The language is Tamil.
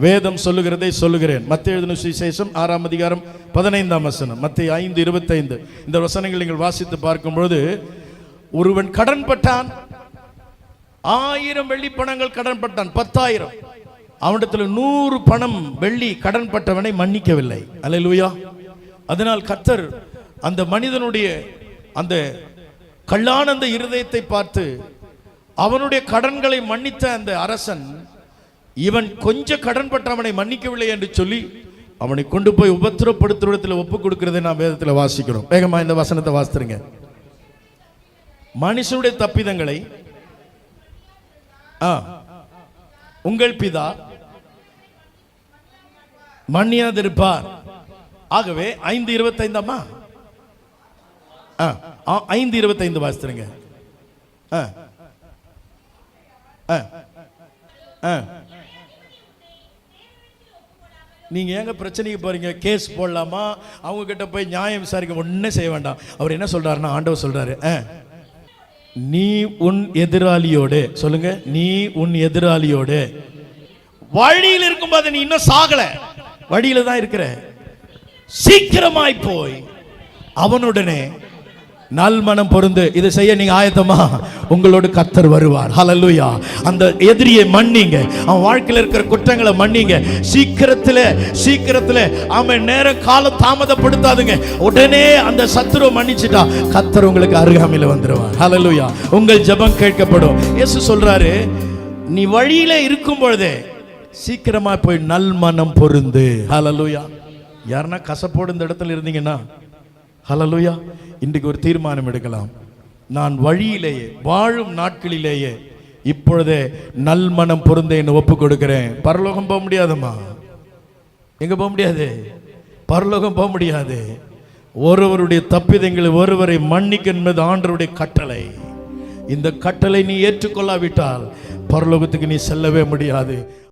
வேதம் சொல்லுகிறதை சொல்லுகிறேன். மத்திய எழுதின சுவிசேஷம் ஆறாம் அதிகாரம் பதினைந்தாம் வசனம். மத்திய ஐந்து இருபத்தைந்து. இந்த வசனங்கள் நீங்கள் வாசித்து பார்க்கும்பொழுது ஒருவன் கடன் பட்டான். ஆயிரம் வெள்ளி பணங்கள் கடன் பட்டான். பத்தாயிரம். அவனிடத்தில் நூறு பணம் வெள்ளி கடன் பட்டவனை மன்னிக்கவில்லை. அல்லேலூயா. அதனால் கத்தர் அந்த மனிதனுடைய அந்த கல்லானந்த இருதயத்தை பார்த்து அவனுடைய கடன்களை மன்னித்த அந்த அரசன் இவன் கொஞ்சம் கடன் பட்டவனை மன்னிக்கவில்லை என்று சொல்லி அவனை கொண்டு போய் உபத்திரப்படுத்துறதுல ஒப்பு கொடுக்கிறதை நாம் வேதத்தில் வாசிக்கிறோம் வேகமா இந்த வசனத்தை வாசித்துருங்க மனுஷனுடைய தப்பிதங்களை ஆ, உங்கள் பிதா மன்னியாதிருப்பார் ஆகவே ஐந்து இருபத்தைந்தாமா ஆ, ஆ, ஐந்து இருபத்தைந்து வாசித்துருங்க ஆ. ஆ. ஆ. நீங்கள் ஏங்க பிரச்சனைக்கு போகிறீங்க கேஸ் போடலாமா? அவங்கக்கிட்ட போய் நியாயம் விசாரிக்க ஒன்றும் செய்ய வேண்டாம். அவர் என்ன சொல்கிறாருன்னா ஆண்டவர் சொல்கிறாரு ஆ. நீ உன் எதிராளியோடு சொல்லுங்க நீ உன் எதிராளியோடு வழியில் இருக்கும்போது நீ இன்னும் சாகலை. வழியில் தான் இருக்கிற. சீக்கிரமாய் போய் அவனுடனே நல்மனம் பொருந்து. இதை செய்ய நீங்க ஆயத்தமா? உங்களோட கத்தர் வருவார். ஹலலுயா அந்த எதிரியை மன்னிங்க. அவன் வாழ்க்கையில் இருக்கிற குற்றங்களை மன்னிங்க. சீக்கிரத்துல சீக்கிரத்துல அவன் நேரம் காலம் தாமதப்படுத்தாதுங்க. உடனே அந்த சத்துருவை மன்னிச்சிட்டா கத்தர் உங்களுக்கு அருகாமையில் வந்துருவார். ஹலலுயா உங்கள் ஜெபம் கேட்கப்படும். இயேசு சொல்றாரு நீ வழியில இருக்கும் பொழுதே சீக்கிரமா போய் நல்மனம் பொருந்து. ஹலலுயா யாருன்னா கசப்போடு இந்த இடத்துல இருந்தீங்கன்னா ஹலலுயா இன்றைக்கு ஒரு தீர்மானம் எடுக்கலாம். நான் வழியிலேயே வாழும் நாட்களிலேயே இப்பொழுதே நல்மனம் பொருந்த என்ன ஒப்பு கொடுக்கிறேன் பரலோகம் போக முடியாதம்மா. எங்க போக முடியாது? பரலோகம் போக முடியாது. ஒருவருடைய தப்பிதங்களை ஒருவரை மன்னிக்க என்பது ஆண்டருடைய கட்டளை. இந்த கட்டளை நீ ஏற்றுக்கொள்ளாவிட்டால் பரலோகத்துக்கு நீ செல்லவே முடியாது.